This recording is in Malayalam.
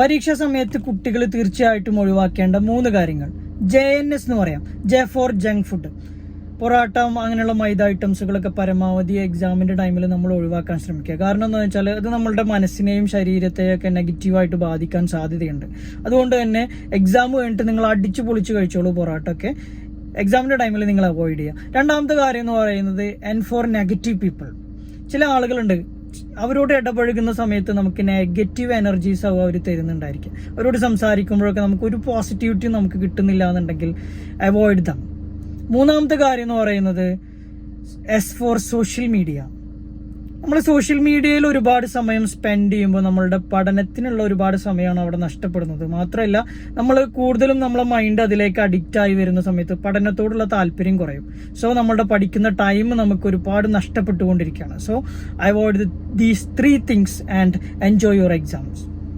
പരീക്ഷാ സമയത്ത് കുട്ടികൾ തീർച്ചയായിട്ടും ഒഴിവാക്കേണ്ട മൂന്ന് കാര്യങ്ങൾ. ജെ എൻ എസ് എന്ന് പറയാം. J for junk food parotta അങ്ങനെയുള്ള മൈദ ഐറ്റംസുകളൊക്കെ പരമാവധി എക്സാമിന്റെ ടൈമിൽ നമ്മൾ ഒഴിവാക്കാൻ ശ്രമിക്കുക. കാരണം എന്താ വെച്ചാൽ അത് നമ്മളുടെ മനസ്സിനെയും ശരീരത്തെയും ഒക്കെ നെഗറ്റീവായിട്ട് ബാധിക്കാൻ സാധ്യതയുണ്ട്. അതുകൊണ്ട് തന്നെ എക്സാം കഴിഞ്ഞിട്ട് നിങ്ങൾ അടിച്ചു പൊളിച്ച് കഴിച്ചോളൂ പൊറോട്ട ഒക്കെ എക്സാമിന്റെ ടൈമിൽ നിങ്ങൾ അവോയ്ഡ് ചെയ്യുക. രണ്ടാമത്തെ കാര്യം എന്ന് പറയുന്നത് എൻ ഫോർ നെഗറ്റീവ് പീപ്പിൾ ചില ആളുകളുണ്ട് അവരോട് ഇടപഴകുന്ന സമയത്ത് നമുക്ക് നെഗറ്റീവ് എനർജീസ് ആവും അവർ തരുന്നുണ്ടായിരിക്കും. അവരോട് സംസാരിക്കുമ്പോഴൊക്കെ നമുക്ക് ഒരു പോസിറ്റിവിറ്റി നമുക്ക് കിട്ടുന്നില്ല എന്നുണ്ടെങ്കിൽ അവോയ്ഡ് ദം മൂന്നാമത്തെ കാര്യം എന്ന് പറയുന്നത് എസ് ഫോർ സോഷ്യൽ മീഡിയ നമ്മൾ സോഷ്യൽ മീഡിയയിൽ ഒരുപാട് സമയം സ്പെൻഡ് ചെയ്യുമ്പോൾ നമ്മളുടെ പഠനത്തിനുള്ള ഒരുപാട് സമയമാണ് അവിടെ നഷ്ടപ്പെടുന്നത്. മാത്രമല്ല നമ്മൾ കൂടുതലും നമ്മളെ മൈൻഡ് അതിലേക്ക് അഡിക്റ്റ് ആയി വരുന്ന സമയത്ത് പഠനത്തോടുള്ള താല്പര്യം കുറയും. സോ നമ്മളുടെ പഠിക്കുന്ന ടൈം നമുക്ക് ഒരുപാട് നഷ്ടപ്പെട്ടുകൊണ്ടിരിക്കുകയാണ്. So I avoid these three things and enjoy your exams